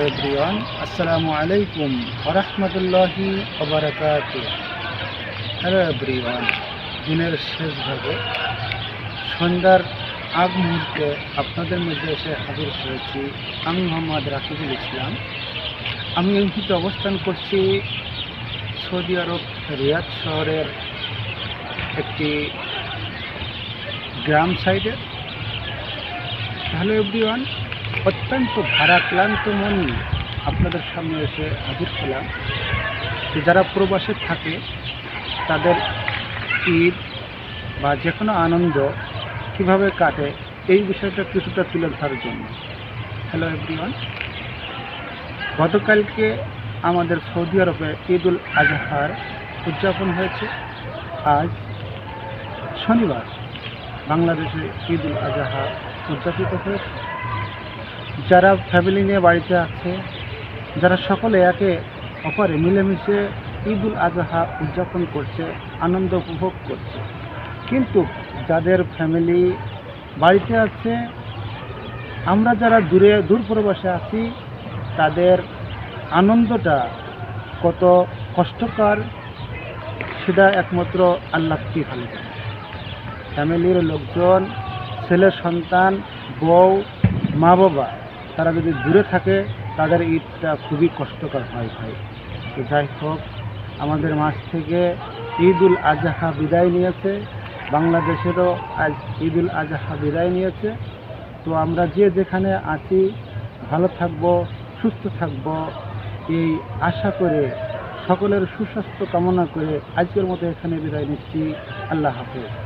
Hello everyone, আসসালামু আলাইকুম ওরহমতুল্লাহি হ্যালো এভরিওয়ান, দিনের শেষ ভাগে সন্ধ্যার আগ মুহূর্তে আপনাদের মধ্যে এসে হাজির হয়েছি আমি মোহাম্মদ রাকিবুল ইসলাম। আমি এই মুহূর্তে অবস্থান করছি সৌদি আরব রিয়াদ শহরের একটি গ্রাম সাইডে। হ্যালো এভরিওয়ান অত্যন্ত ভারাক্লান্ত মন আপনাদের সামনে এসে হাজির হলাম যে যারা প্রবাসে থাকে, তাদের ঈদ বা যে কোনো আনন্দ কীভাবে কাটে, এই বিষয়টা কিছুটা তুলে ধরার জন্য। হ্যালো এভরিওয়ান গতকালকে আমাদের সৌদি আরবে ঈদ উল আজহার উদযাপন হয়েছে। আজ শনিবার বাংলাদেশে ঈদ উল আজহা উদযাপিত হয়েছে। যারা ফ্যামিলি নিয়ে বাড়িতে আছে, যারা সকলে একে অপরে মিলেমিশে ঈদ উল আজহা উদযাপন করছে, আনন্দ উপভোগ করছে। কিন্তু যাদের ফ্যামিলি বাড়িতে আছে, আমরা যারা দূরে দূর প্রবাসে আছি, তাদের আনন্দটা কত কষ্টকর, সেটা একমাত্র আল্লাহ কি ভালো ফ্যামিলির লোকজন ছেলে সন্তান বউ মা বাবা তারা যদি দূরে থাকে, তাদের ঈদটা খুবই কষ্টকর হয় ভাই। তো যাই হোক, আমাদের মাছ থেকে ঈদ উল আজহা বিদায় নিয়েছে। বাংলাদেশেরও আজ ঈদ উল আজহা বিদায় নিয়েছে। তো আমরা যে যেখানে আছি, ভালো থাকব, সুস্থ থাকব, এই আশা করে, সকলের সুস্বাস্থ্য কামনা করে আজকের মতো এখানে বিদায় নিচ্ছি। আল্লাহ হাফেজ।